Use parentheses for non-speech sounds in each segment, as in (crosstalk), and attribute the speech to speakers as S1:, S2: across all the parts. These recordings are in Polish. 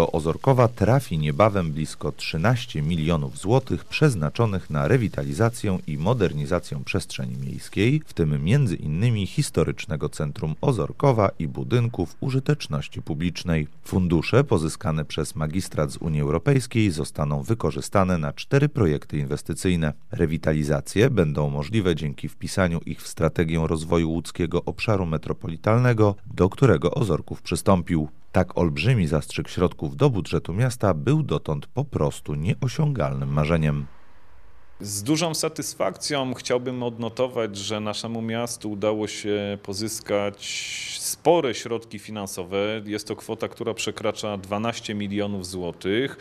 S1: Do Ozorkowa trafi niebawem blisko 13 milionów złotych przeznaczonych na rewitalizację i modernizację przestrzeni miejskiej, w tym innymi historycznego centrum Ozorkowa i budynków użyteczności publicznej. Fundusze pozyskane przez magistrat z Unii Europejskiej zostaną wykorzystane na cztery projekty inwestycyjne. Rewitalizacje będą możliwe dzięki wpisaniu ich w strategię rozwoju łódzkiego obszaru metropolitalnego, do którego Ozorków przystąpił. Tak olbrzymi zastrzyk środków do budżetu miasta był dotąd po prostu nieosiągalnym marzeniem.
S2: Z dużą satysfakcją chciałbym odnotować, że naszemu miastu udało się pozyskać spore środki finansowe. Jest to kwota, która przekracza 12 milionów złotych.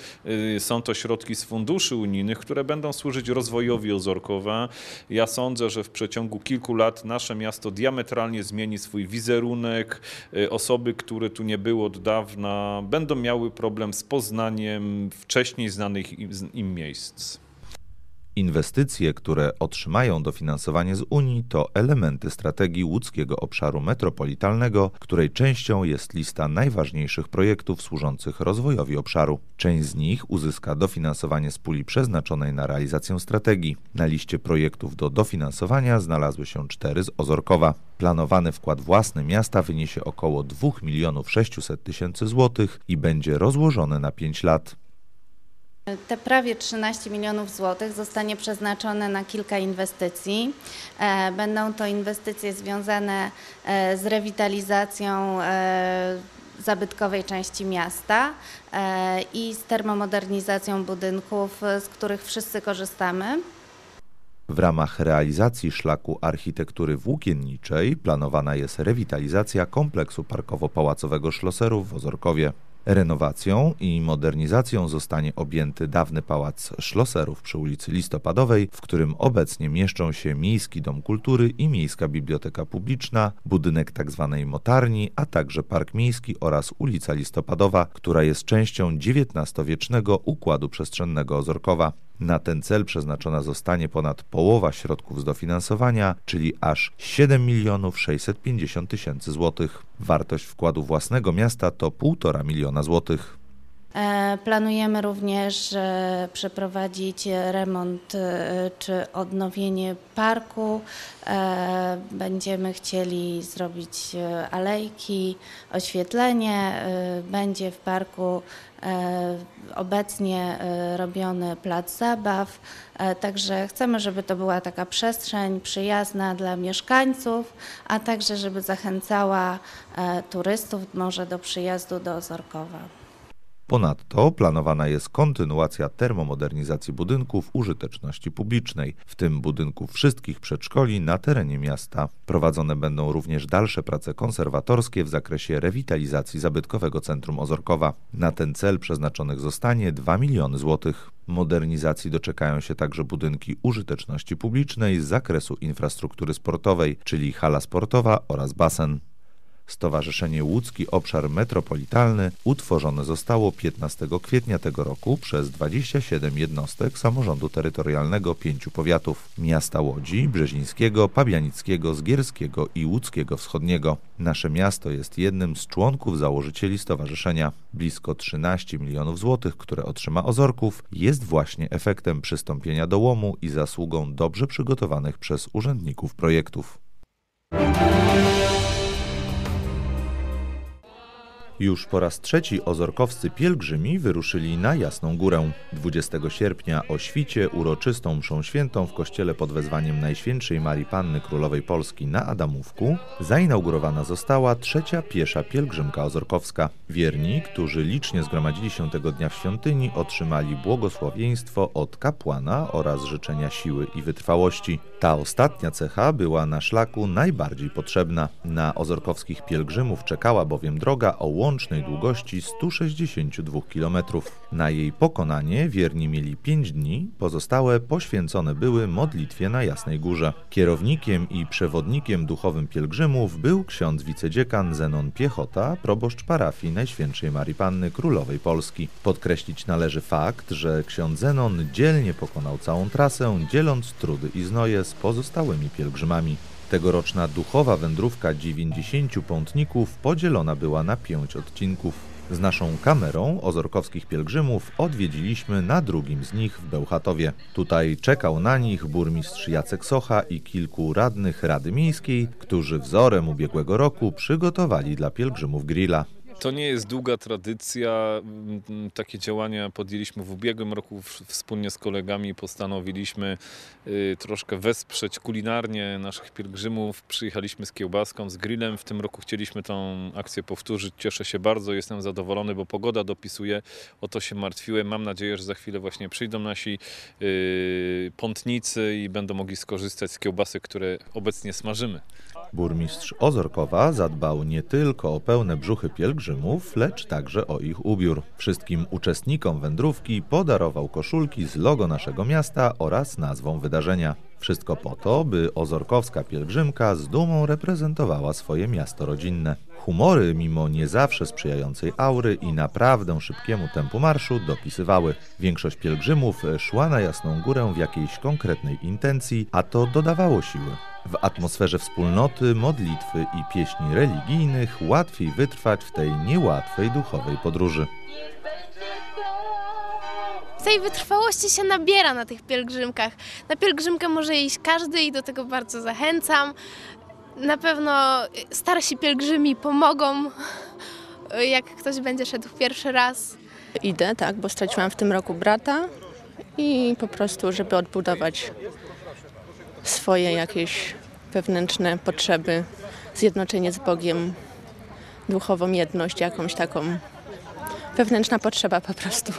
S2: Y, są to środki z funduszy unijnych, które będą służyć rozwojowi Ozorkowa. Ja sądzę, że w przeciągu kilku lat nasze miasto diametralnie zmieni swój wizerunek. Y, osoby, które tu nie były od dawna, będą miały problem z poznaniem wcześniej znanych im miejsc.
S1: Inwestycje, które otrzymają dofinansowanie z Unii, to elementy strategii łódzkiego obszaru metropolitalnego, której częścią jest lista najważniejszych projektów służących rozwojowi obszaru. Część z nich uzyska dofinansowanie z puli przeznaczonej na realizację strategii. Na liście projektów do dofinansowania znalazły się cztery z Ozorkowa. Planowany wkład własny miasta wyniesie około 2 milionów 600 tysięcy złotych i będzie rozłożony na 5 lat.
S3: Te prawie 13 milionów złotych zostanie przeznaczone na kilka inwestycji. E, będą to inwestycje związane e, z rewitalizacją e, zabytkowej części miasta i z termomodernizacją budynków, z których wszyscy korzystamy.
S1: W ramach realizacji szlaku architektury włókienniczej planowana jest rewitalizacja kompleksu parkowo-pałacowego Szloserów w Ozorkowie. Renowacją i modernizacją zostanie objęty dawny pałac Szloserów przy ulicy Listopadowej, w którym obecnie mieszczą się Miejski Dom Kultury i Miejska Biblioteka Publiczna, budynek tzw. Tak motarni, a także Park Miejski oraz ulica Listopadowa, która jest częścią XIX-wiecznego układu przestrzennego Ozorkowa. Na ten cel przeznaczona zostanie ponad połowa środków z dofinansowania, czyli aż 7 milionów 650 tysięcy złotych. Wartość wkładu własnego miasta to 1,5 miliona złotych.
S3: E, planujemy również e, przeprowadzić remont e, czy odnowienie parku. Będziemy chcieli zrobić alejki, oświetlenie. Będzie w parku obecnie robiony plac zabaw. Także chcemy, żeby to była taka przestrzeń przyjazna dla mieszkańców, a także żeby zachęcała turystów może do przyjazdu do Ozorkowa.
S1: Ponadto planowana jest kontynuacja termomodernizacji budynków użyteczności publicznej, w tym budynków wszystkich przedszkoli na terenie miasta. Prowadzone będą również dalsze prace konserwatorskie w zakresie rewitalizacji zabytkowego centrum Ozorkowa. Na ten cel przeznaczonych zostanie 2 miliony złotych. Modernizacji doczekają się także budynki użyteczności publicznej z zakresu infrastruktury sportowej, czyli hala sportowa oraz basen. Stowarzyszenie Łódzki Obszar Metropolitalny utworzone zostało 15 kwietnia tego roku przez 27 jednostek samorządu terytorialnego pięciu powiatów miasta Łodzi, Brzezińskiego, Pabianickiego, Zgierskiego i Łódzkiego Wschodniego. Nasze miasto jest jednym z członków założycieli stowarzyszenia. Blisko 13 milionów złotych, które otrzyma Ozorków, jest właśnie efektem przystąpienia do łomu i zasługą dobrze przygotowanych przez urzędników projektów. Już po raz trzeci ozorkowscy pielgrzymi wyruszyli na Jasną Górę. 20 sierpnia o świcie uroczystą mszą świętą w kościele pod wezwaniem Najświętszej Marii Panny Królowej Polski na Adamówku zainaugurowana została trzecia piesza pielgrzymka ozorkowska. Wierni, którzy licznie zgromadzili się tego dnia w świątyni, otrzymali błogosławieństwo od kapłana oraz życzenia siły i wytrwałości. Ta ostatnia cecha była na szlaku najbardziej potrzebna. Na ozorkowskich pielgrzymów czekała bowiem droga o łącznej długości 162 km. Na jej pokonanie wierni mieli 5 dni, pozostałe poświęcone były modlitwie na Jasnej Górze. Kierownikiem i przewodnikiem duchowym pielgrzymów był ksiądz wicedziekan Zenon Piechota, proboszcz parafii Najświętszej Marii Panny Królowej Polski. Podkreślić należy fakt, że ksiądz Zenon dzielnie pokonał całą trasę, dzieląc trudy i znoje z pozostałymi pielgrzymami. Tegoroczna duchowa wędrówka 90 pątników podzielona była na pięć odcinków. Z naszą kamerą ozorkowskich pielgrzymów odwiedziliśmy na drugim z nich w Bełchatowie. Tutaj czekał na nich burmistrz Jacek Socha i kilku radnych Rady Miejskiej, którzy wzorem ubiegłego roku przygotowali dla pielgrzymów grilla.
S2: To nie jest długa tradycja. Mm, Takie działania podjęliśmy w ubiegłym roku wspólnie z kolegami. Postanowiliśmy y, troszkę wesprzeć kulinarnie naszych pielgrzymów. Przyjechaliśmy z kiełbaską, z grillem. W tym roku chcieliśmy tą akcję powtórzyć. Cieszę się bardzo, jestem zadowolony, bo pogoda dopisuje. O to się martwiłem. Mam nadzieję, że za chwilę właśnie przyjdą nasi y, pątnicy i będą mogli skorzystać z kiełbasek, które obecnie smażymy.
S1: Burmistrz Ozorkowa zadbał nie tylko o pełne brzuchy pielgrzymów, lecz także o ich ubiór. Wszystkim uczestnikom wędrówki podarował koszulki z logo naszego miasta oraz nazwą wydarzenia. Wszystko po to, by ozorkowska pielgrzymka z dumą reprezentowała swoje miasto rodzinne. Humory, mimo nie zawsze sprzyjającej aury i naprawdę szybkiemu tempu marszu, dopisywały. Większość pielgrzymów szła na Jasną Górę w jakiejś konkretnej intencji, a to dodawało siły. W atmosferze wspólnoty, modlitwy i pieśni religijnych łatwiej wytrwać w tej niełatwej duchowej podróży.
S4: Tej wytrwałości się nabiera na tych pielgrzymkach. Na pielgrzymkę może iść każdy i do tego bardzo zachęcam. Na pewno starsi pielgrzymi pomogą, (laughs) jak ktoś będzie szedł pierwszy raz.
S5: Idę, tak, bo straciłam w tym roku brata i po prostu, żeby odbudować swoje jakieś wewnętrzne potrzeby, zjednoczenie z Bogiem, duchową jedność, jakąś taką wewnętrzna potrzeba po prostu.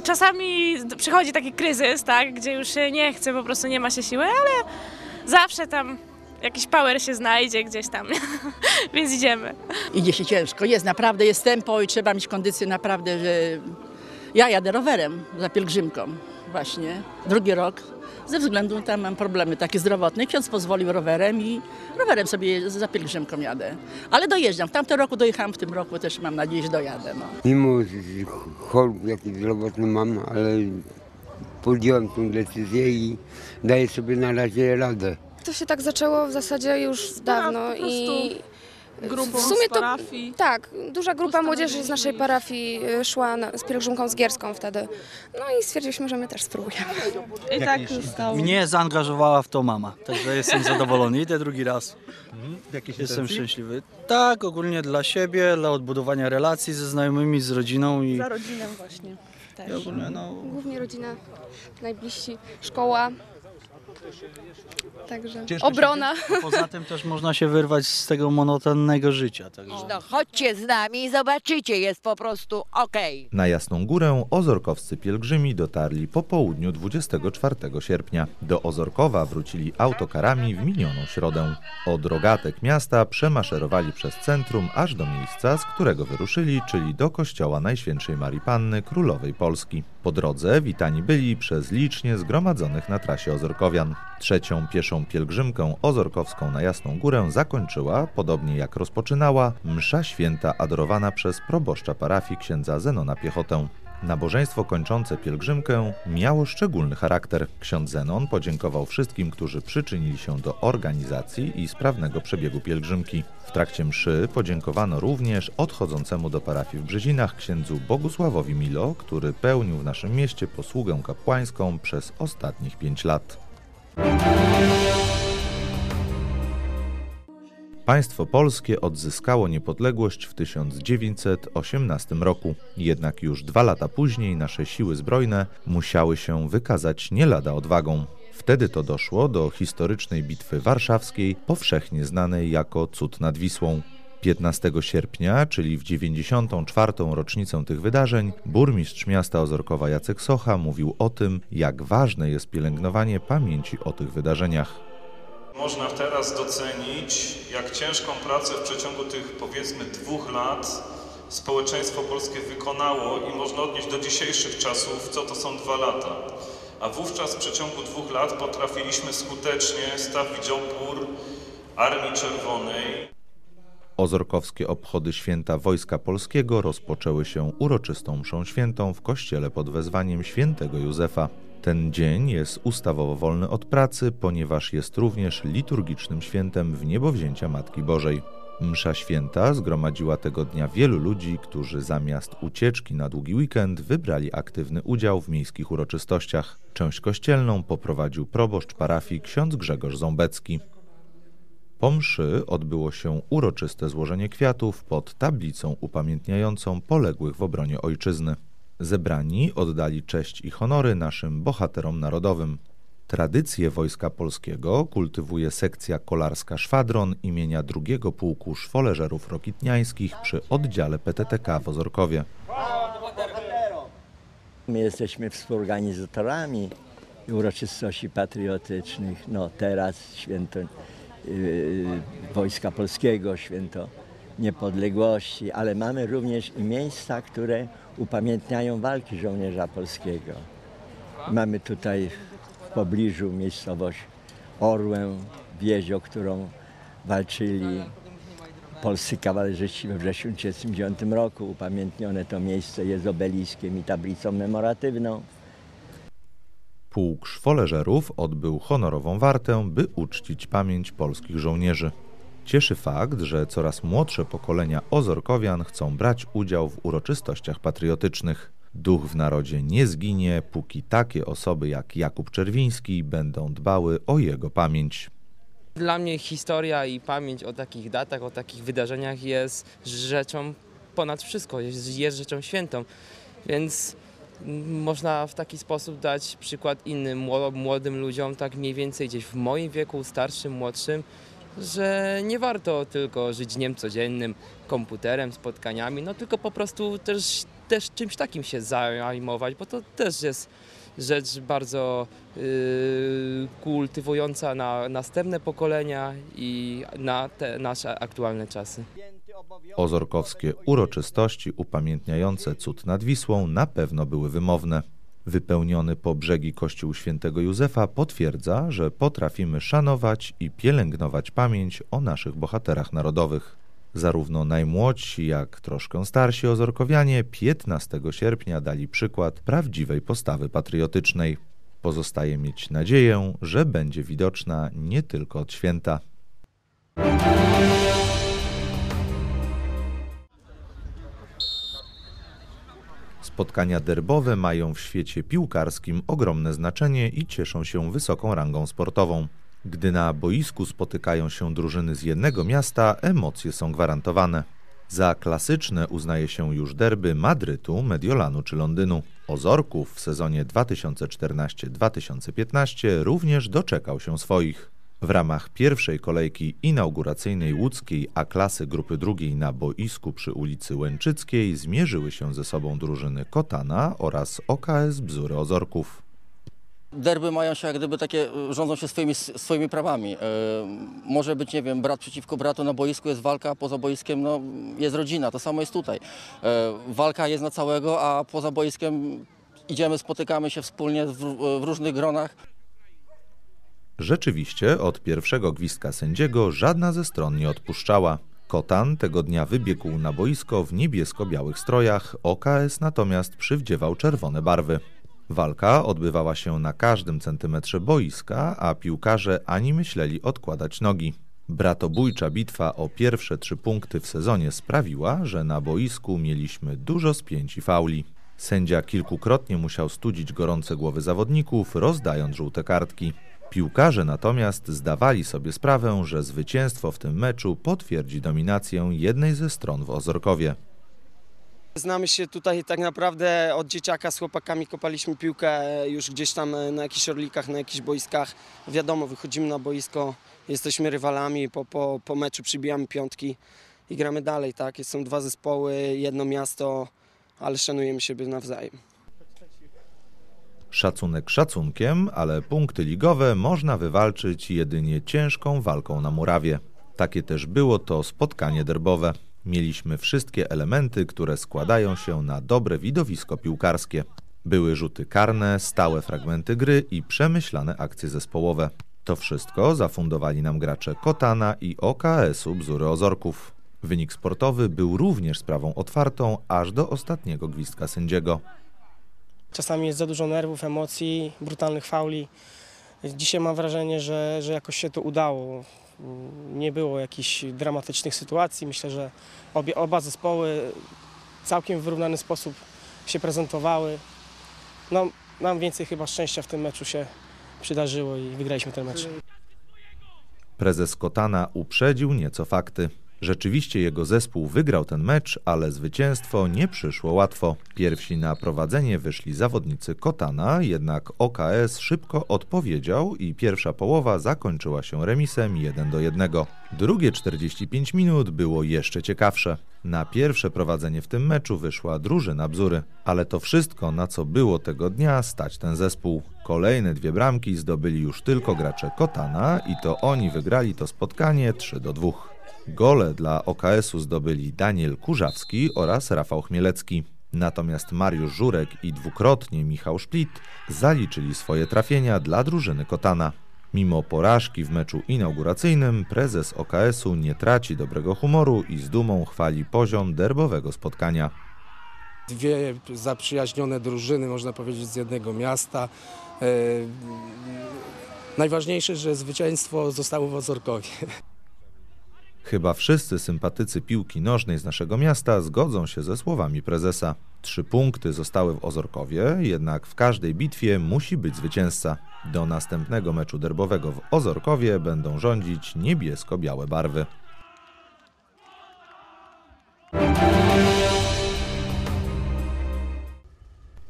S6: Czasami przychodzi taki kryzys, tak, gdzie już się nie chce, po prostu nie ma się siły, ale zawsze tam jakiś power się znajdzie gdzieś tam, (laughs) więc idziemy.
S7: Idzie się ciężko, jest naprawdę, jest tempo i trzeba mieć kondycję naprawdę, że ja jadę rowerem za pielgrzymką właśnie, drugi rok. Ze względu tam mam problemy takie zdrowotne. Ksiądz pozwolił rowerem i rowerem sobie za pielgrzymką jadę. Ale dojeżdżam. W tamtym roku dojechałam, w tym roku też mam nadzieję, że dojadę. No.
S8: Mimo chorób jakiś zdrowotny mam, ale podjąłem tę decyzję i daję sobie na razie radę.
S9: To się tak zaczęło w zasadzie już dawno
S6: po prostu
S9: i
S6: Grupą
S9: w sumie
S6: z
S9: to
S6: parafii.
S9: tak, duża grupa młodzieży z naszej parafii y, szła na, z pielgrzymką z Gierską wtedy. No i stwierdziliśmy, że my też spróbujemy.
S6: I tak stało.
S10: Mnie zaangażowała w to mama, także jestem zadowolony. Idę drugi raz. Jestem szczęśliwy. Tak, ogólnie dla siebie, dla odbudowania relacji ze znajomymi, z rodziną i,
S6: Za rodzinę właśnie też.
S10: ogólnie no,
S9: Głównie rodzina, najbliżsi, szkoła. Także
S1: Ciężko się
S9: obrona. (laughs)
S10: poza tym też można się wyrwać z tego monotonnego życia. Także.
S11: No chodźcie z nami i zobaczycie, jest po prostu okej.
S1: Na Jasną Górę ozorkowscy pielgrzymi dotarli po południu 24 sierpnia. Do Ozorkowa wrócili autokarami w minioną środę. Od rogatek miasta przemaszerowali przez centrum aż do miejsca, z którego wyruszyli, czyli do kościoła Najświętszej Marii Panny Królowej Polski. Po drodze witani byli przez licznie zgromadzonych na trasie Ozorkowian. Trzecią pieszą pielgrzymkę ozorkowską na Jasną Górę zakończyła, podobnie jak rozpoczynała, msza święta adorowana przez proboszcza parafii księdza Zenona Piechotę. Nabożeństwo kończące pielgrzymkę miało szczególny charakter. Ksiądz Zenon podziękował wszystkim, którzy przyczynili się do organizacji i sprawnego przebiegu pielgrzymki. W trakcie mszy podziękowano również odchodzącemu do parafii w Brzezinach księdzu Bogusławowi Milo, który pełnił w naszym mieście posługę kapłańską przez ostatnich pięć lat. Państwo polskie odzyskało niepodległość w 1918 roku. Jednak już dwa lata później nasze siły zbrojne musiały się wykazać nie lada odwagą. Wtedy to doszło do historycznej bitwy warszawskiej, powszechnie znanej jako Cud nad Wisłą. 15 sierpnia, czyli w 94. rocznicę tych wydarzeń, burmistrz miasta Ozorkowa Jacek Socha mówił o tym, jak ważne jest pielęgnowanie pamięci o tych wydarzeniach.
S2: Można teraz docenić, jak ciężką pracę w przeciągu tych powiedzmy dwóch lat społeczeństwo polskie wykonało i można odnieść do dzisiejszych czasów, co to są dwa lata. A wówczas w przeciągu dwóch lat potrafiliśmy skutecznie stawić opór Armii Czerwonej.
S1: Ozorkowskie obchody święta Wojska Polskiego rozpoczęły się uroczystą mszą świętą w kościele pod wezwaniem świętego Józefa. Ten dzień jest ustawowo wolny od pracy, ponieważ jest również liturgicznym świętem w niebowzięcia Matki Bożej. Msza święta zgromadziła tego dnia wielu ludzi, którzy zamiast ucieczki na długi weekend wybrali aktywny udział w miejskich uroczystościach. Część kościelną poprowadził proboszcz parafii ksiądz Grzegorz Ząbecki. Po mszy odbyło się uroczyste złożenie kwiatów pod tablicą upamiętniającą poległych w obronie ojczyzny. Zebrani oddali cześć i honory naszym bohaterom narodowym. Tradycję Wojska Polskiego kultywuje sekcja kolarska Szwadron imienia drugiego pułku szwoleżerów rokitniańskich przy oddziale PTTK w Ozorkowie.
S12: My jesteśmy współorganizatorami uroczystości patriotycznych. No teraz święto yy, Wojska Polskiego, święto niepodległości, ale mamy również i miejsca, które upamiętniają walki żołnierza polskiego. Mamy tutaj w pobliżu miejscowość Orłę, o którą walczyli polscy kawalerzyści we wrześniu 1939 roku. Upamiętnione to miejsce jest obeliskiem i tablicą memoratywną.
S1: Pułk szwoleżerów odbył honorową wartę, by uczcić pamięć polskich żołnierzy. Cieszy fakt, że coraz młodsze pokolenia ozorkowian chcą brać udział w uroczystościach patriotycznych. Duch w narodzie nie zginie, póki takie osoby jak Jakub Czerwiński będą dbały o jego pamięć.
S13: Dla mnie historia i pamięć o takich datach, o takich wydarzeniach jest rzeczą ponad wszystko, jest, jest rzeczą świętą. Więc można w taki sposób dać przykład innym młodym ludziom, tak mniej więcej gdzieś w moim wieku, starszym, młodszym, że nie warto tylko żyć dniem codziennym, komputerem, spotkaniami, no tylko po prostu też, też czymś takim się zajmować, bo to też jest rzecz bardzo yy, kultywująca na następne pokolenia i na te nasze aktualne czasy.
S1: Ozorkowskie uroczystości upamiętniające cud nad Wisłą na pewno były wymowne. Wypełniony po brzegi Kościół Świętego Józefa potwierdza, że potrafimy szanować i pielęgnować pamięć o naszych bohaterach narodowych. Zarówno najmłodsi, jak troszkę starsi ozorkowianie 15 sierpnia dali przykład prawdziwej postawy patriotycznej. Pozostaje mieć nadzieję, że będzie widoczna nie tylko od święta. Spotkania derbowe mają w świecie piłkarskim ogromne znaczenie i cieszą się wysoką rangą sportową. Gdy na boisku spotykają się drużyny z jednego miasta, emocje są gwarantowane. Za klasyczne uznaje się już derby Madrytu, Mediolanu czy Londynu. Ozorków w sezonie 2014-2015 również doczekał się swoich. W ramach pierwszej kolejki inauguracyjnej łódzkiej A-klasy grupy drugiej na boisku przy ulicy Łęczyckiej zmierzyły się ze sobą drużyny Kotana oraz OKS Bzury Ozorków.
S14: Derby mają się jak gdyby takie, rządzą się swoimi, swoimi prawami. E, może być, nie wiem, brat przeciwko bratu na boisku jest walka, a poza boiskiem no, jest rodzina, to samo jest tutaj. E, walka jest na całego, a poza boiskiem idziemy, spotykamy się wspólnie w, w różnych gronach.
S1: Rzeczywiście od pierwszego gwizdka sędziego żadna ze stron nie odpuszczała. Kotan tego dnia wybiegł na boisko w niebiesko-białych strojach, OKS natomiast przywdziewał czerwone barwy. Walka odbywała się na każdym centymetrze boiska, a piłkarze ani myśleli odkładać nogi. Bratobójcza bitwa o pierwsze trzy punkty w sezonie sprawiła, że na boisku mieliśmy dużo spięć i fauli. Sędzia kilkukrotnie musiał studzić gorące głowy zawodników, rozdając żółte kartki. Piłkarze natomiast zdawali sobie sprawę, że zwycięstwo w tym meczu potwierdzi dominację jednej ze stron w Ozorkowie.
S15: Znamy się tutaj tak naprawdę od dzieciaka z chłopakami kopaliśmy piłkę już gdzieś tam na jakichś orlikach, na jakichś boiskach. Wiadomo, wychodzimy na boisko, jesteśmy rywalami, po, po, po meczu przybijamy piątki i gramy dalej, tak? Są dwa zespoły, jedno miasto, ale szanujemy siebie nawzajem.
S1: Szacunek szacunkiem, ale punkty ligowe można wywalczyć jedynie ciężką walką na murawie. Takie też było to spotkanie derbowe. Mieliśmy wszystkie elementy, które składają się na dobre widowisko piłkarskie. Były rzuty karne, stałe fragmenty gry i przemyślane akcje zespołowe. To wszystko zafundowali nam gracze Kotana i OKS-u Bzury Ozorków. Wynik sportowy był również sprawą otwartą aż do ostatniego gwizdka sędziego.
S16: Czasami jest za dużo nerwów, emocji, brutalnych fauli. Dzisiaj mam wrażenie, że, że jakoś się to udało. Nie było jakichś dramatycznych sytuacji. Myślę, że obie, oba zespoły w całkiem wyrównany sposób się prezentowały. No, nam więcej chyba szczęścia w tym meczu się przydarzyło i wygraliśmy ten mecz.
S1: Prezes Kotana uprzedził nieco fakty. Rzeczywiście jego zespół wygrał ten mecz, ale zwycięstwo nie przyszło łatwo. Pierwsi na prowadzenie wyszli zawodnicy Kotana, jednak OKS szybko odpowiedział i pierwsza połowa zakończyła się remisem 1 do 1. Drugie 45 minut było jeszcze ciekawsze. Na pierwsze prowadzenie w tym meczu wyszła drużyna Bzury, ale to wszystko, na co było tego dnia stać ten zespół. Kolejne dwie bramki zdobyli już tylko gracze Kotana i to oni wygrali to spotkanie 3 do 2. Gole dla OKS-u zdobyli Daniel Kurzawski oraz Rafał Chmielecki. Natomiast Mariusz Żurek i dwukrotnie Michał Szplit zaliczyli swoje trafienia dla drużyny Kotana. Mimo porażki w meczu inauguracyjnym, prezes OKS-u nie traci dobrego humoru i z dumą chwali poziom derbowego spotkania.
S17: Dwie zaprzyjaźnione drużyny, można powiedzieć, z jednego miasta. E, najważniejsze, że zwycięstwo zostało w Ozorkowie.
S1: Chyba wszyscy sympatycy piłki nożnej z naszego miasta zgodzą się ze słowami prezesa. Trzy punkty zostały w Ozorkowie, jednak w każdej bitwie musi być zwycięzca. Do następnego meczu derbowego w Ozorkowie będą rządzić niebiesko-białe barwy.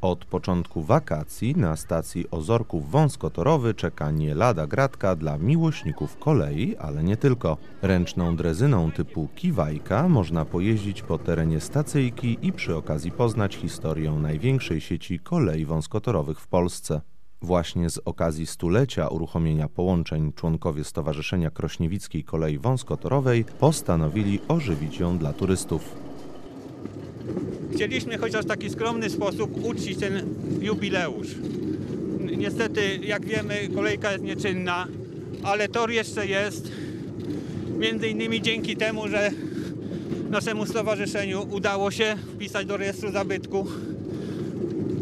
S1: Od początku wakacji na stacji Ozorków Wąskotorowy czeka nie lada gratka dla miłośników kolei, ale nie tylko. Ręczną drezyną typu kiwajka można pojeździć po terenie stacyjki i przy okazji poznać historię największej sieci kolei wąskotorowych w Polsce. Właśnie z okazji stulecia uruchomienia połączeń członkowie Stowarzyszenia Krośniewickiej Kolei Wąskotorowej postanowili ożywić ją dla turystów.
S18: Chcieliśmy chociaż w taki skromny sposób uczcić ten jubileusz. Niestety, jak wiemy, kolejka jest nieczynna, ale tor jeszcze jest. Między innymi dzięki temu, że naszemu stowarzyszeniu udało się wpisać do rejestru zabytku.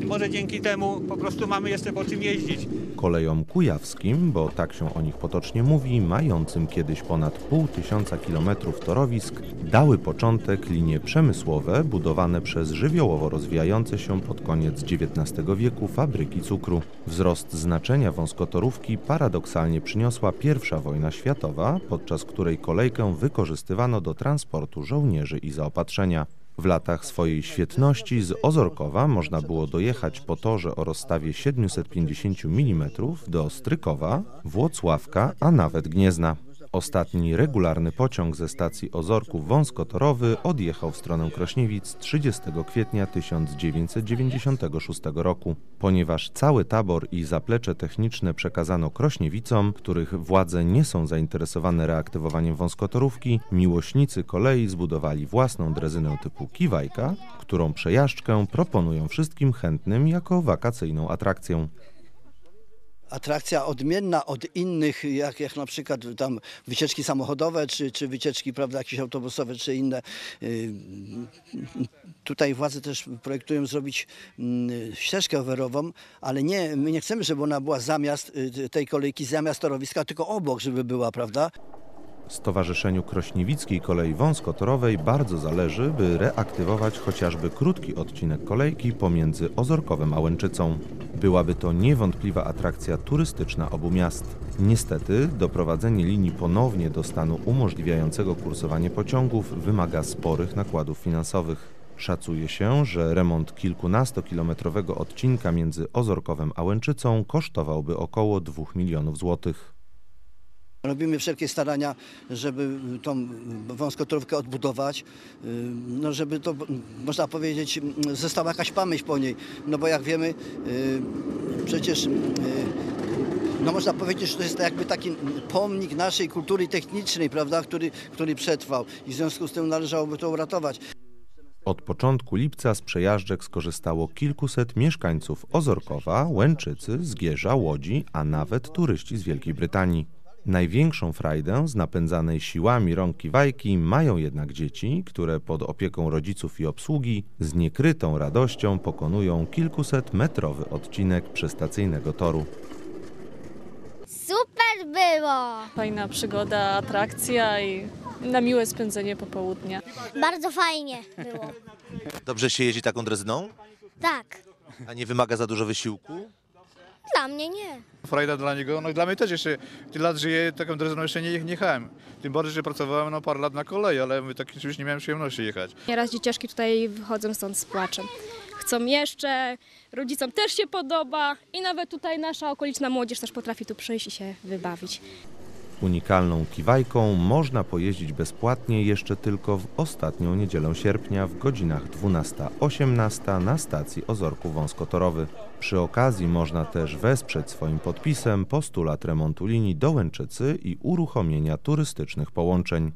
S18: Może dzięki temu po prostu mamy jeszcze po czym jeździć.
S1: Kolejom kujawskim, bo tak się o nich potocznie mówi, mającym kiedyś ponad pół tysiąca kilometrów torowisk, dały początek linie przemysłowe budowane przez żywiołowo rozwijające się pod koniec XIX wieku fabryki cukru. Wzrost znaczenia wąskotorówki paradoksalnie przyniosła I wojna światowa, podczas której kolejkę wykorzystywano do transportu żołnierzy i zaopatrzenia. W latach swojej świetności z Ozorkowa można było dojechać po torze o rozstawie 750 mm do Strykowa, Włocławka, a nawet Gniezna. Ostatni regularny pociąg ze stacji Ozorków wąskotorowy odjechał w stronę Krośniewic 30 kwietnia 1996 roku. Ponieważ cały tabor i zaplecze techniczne przekazano Krośniewicom, których władze nie są zainteresowane reaktywowaniem wąskotorówki, miłośnicy kolei zbudowali własną drezynę typu kiwajka, którą przejażdżkę proponują wszystkim chętnym jako wakacyjną atrakcję
S19: atrakcja odmienna od innych, jak, jak na przykład tam wycieczki samochodowe, czy, czy wycieczki prawda, jakieś autobusowe, czy inne. Yy, Tutaj władze też projektują zrobić mm, ścieżkę rowerową, ale nie, my nie chcemy, żeby ona była zamiast y, tej kolejki, zamiast torowiska, tylko obok, żeby była, prawda?
S1: Stowarzyszeniu Krośniewickiej Kolei Wąskotorowej bardzo zależy, by reaktywować chociażby krótki odcinek kolejki pomiędzy Ozorkowem a Łęczycą. Byłaby to niewątpliwa atrakcja turystyczna obu miast. Niestety, doprowadzenie linii ponownie do stanu umożliwiającego kursowanie pociągów wymaga sporych nakładów finansowych. Szacuje się, że remont kilkunastokilometrowego odcinka między Ozorkowem a Łęczycą kosztowałby około 2 milionów złotych.
S19: Robimy wszelkie starania, żeby tą wąskotorówkę odbudować, no żeby to, można powiedzieć, została jakaś pamięć po niej. No bo jak wiemy, y, przecież y, no można powiedzieć, że to jest jakby taki pomnik naszej kultury technicznej, prawda, który, który przetrwał i w związku z tym należałoby to uratować.
S1: Od początku lipca z przejażdżek skorzystało kilkuset mieszkańców Ozorkowa, Łęczycy, Zgierza, Łodzi, a nawet turyści z Wielkiej Brytanii. Największą frajdę z napędzanej siłami rąk kiwajki mają jednak dzieci, które pod opieką rodziców i obsługi z niekrytą radością pokonują kilkuset metrowy odcinek przystacyjnego toru.
S11: było.
S20: Fajna przygoda, atrakcja i na miłe spędzenie popołudnia.
S11: Bardzo fajnie było.
S1: Dobrze się jeździ taką drezyną?
S11: Tak,
S1: A nie wymaga za dużo wysiłku?
S11: Dla mnie nie.
S21: Frajda dla niego, no i dla mnie też jeszcze tyle lat żyję, taką drezyną jeszcze nie, nie jechałem. Tym bardziej, że pracowałem no, parę lat na kolei, ale my tak już nie miałem przyjemności jechać.
S9: Nieraz dzieciaczki tutaj wychodzą stąd z płaczem. Chcą jeszcze, rodzicom też się podoba i nawet tutaj nasza okoliczna młodzież też potrafi tu przyjść i się wybawić.
S1: Unikalną kiwajką można pojeździć bezpłatnie jeszcze tylko w ostatnią niedzielę sierpnia w godzinach 12-18 na stacji Ozorku Wąskotorowy. Przy okazji można też wesprzeć swoim podpisem postulat remontu linii do Łęczycy i uruchomienia turystycznych połączeń.